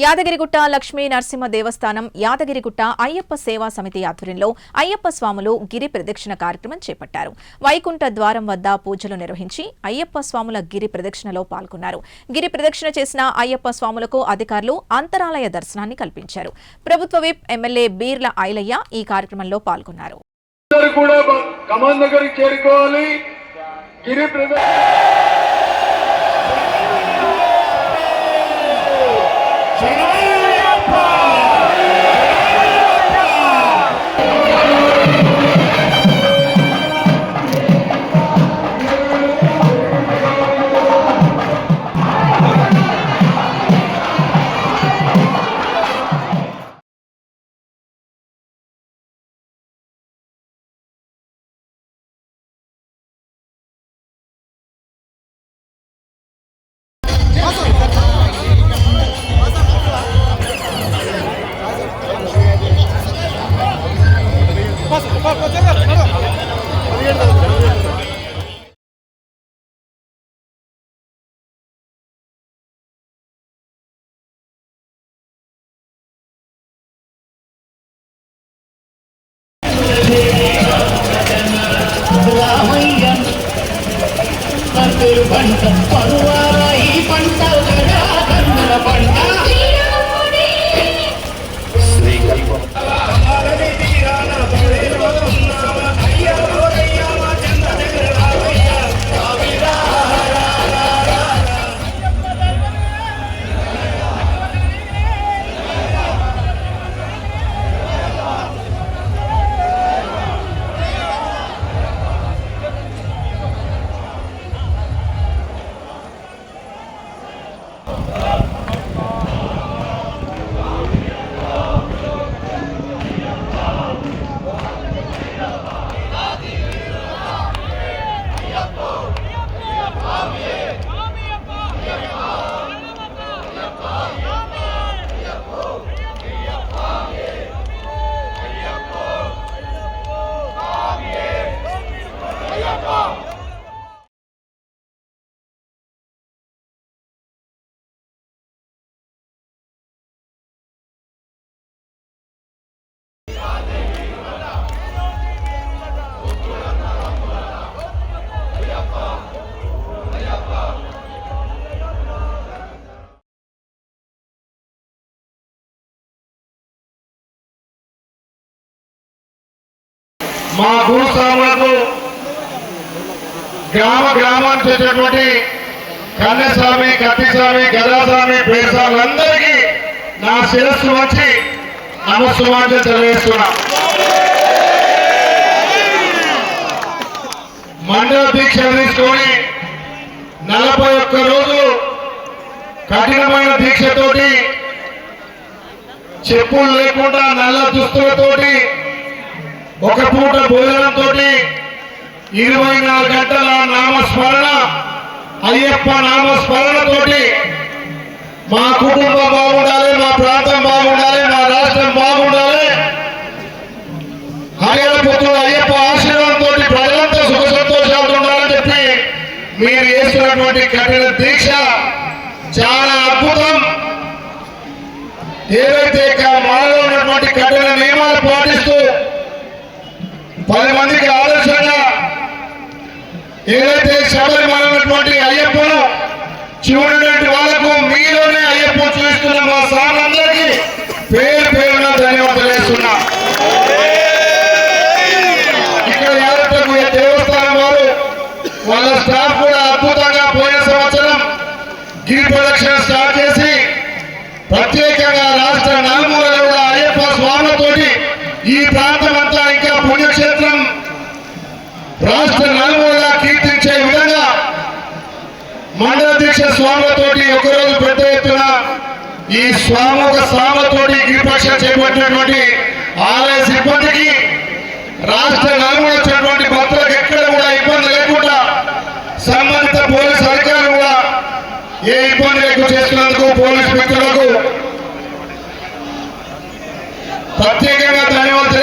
యాదగిరిగుట్ట లక్ష్మీ నరసింహ దేవస్థానం యాదగిరిగుట్ట అయ్యప్ప సేవా సమితి ఆధ్వర్యంలో అయ్యప్ప స్వాములు గిరి ప్రదక్షిణ కార్యక్రమం చేపట్టారు. వైకుంఠ ద్వారం వద్ద పూజలు నిర్వహించి అయ్యప్ప స్వాముల గిరి ప్రదక్షిణలో పాల్గొన్నారు. గిరి ప్రదక్షిణ చేసిన అయ్యప్ప స్వాములకు అధికారులు అంతరాలయ దర్శనాన్ని కల్పించారు. ప్రభుత్వ విప్ ఎమ్మెల్యే బీర్ల ఐలయ్య ఈ కార్యక్రమంలో పాల్గొన్నారు. కూడా కమాన్ దగ్గరికి చేరుకోవాలి. గిరి ప్రదక్షిణ பருவ మా భూస్వాములకు గ్రామ గ్రామానికి వచ్చేటువంటి కన్యస్వామి కత్తిస్వామి గదాస్వామి పేరుస్వాములందరికీ నా శిరస్సు వచ్చి నమస్సుమాంజలు తెలియజేస్తున్నా. మండల దీక్ష తీసుకొని నలభై ఒక్క రోజులు కఠినమైన దీక్షతోటి చెప్పులు లేకుండా నల్ల దుస్తులతోటి ఒక పూట భోజనంతో ఇరవై నాలుగు గంటల నామస్మరణ అయ్యప్ప నామస్మరణతోటి మా కుటుంబం బాగుండాలి మా ప్రాంతం బాగుండాలి మా రాష్ట్రం బాగుండాలి. హరిహరపుత్రుడు అయ్యప్ప ఆశీర్వాదంతో ప్రజలంతా సుఖ సంతోషాలు ఉండాలని చెప్పి మీరు చేస్తున్నటువంటి కఠిన దీక్ష చాలా అద్భుతం. ఏవైతే ఏదైతే శబరిమల ఉన్నటువంటి అయ్యప్పను చూడటువంటి వాళ్ళకు మీలోనే అయ్యప్ప చూస్తున్న మా సార్లందరికీ పేరు పేరున ధన్యవాదాలు వేస్తున్నా ఇక్కడ యాదగిరి దేవస్థానం వారు వాళ్ళ స్టాఫ్ కూడా అద్భుతంగా పోయిన సంవత్సరం గిరి ప్రదక్షిణ స్టార్ట్ చేసి ప్రత్యేకంగా రాష్ట్ర నలుమూలలో కూడా అయ్యప్ప స్వాములతోటి ఈ ప్రాంతం అంతా ఇంకా పుణ్యక్షేత్రం రాష్ట్ర నలుమూల కీర్తించే విధంగా మండల దీక్ష స్వాములతోటి ఒకరోజు పెద్ద ఎత్తున ఈ స్వాముక స్వాములతోటి గిరిపక్ష చేపట్టినటువంటి ఆలయ సిబ్బందికి రాష్ట్ర నలుగురు వచ్చినటువంటి భక్తులకు ఎక్కడ కూడా ఇబ్బంది లేకుండా సంబంధిత పోలీసు అధికారులు కూడా ఏ ఇబ్బంది లేకుండా చేస్తున్నందుకు పోలీసు మిత్రులకు ప్రత్యేకంగా ధన్యవాదాలు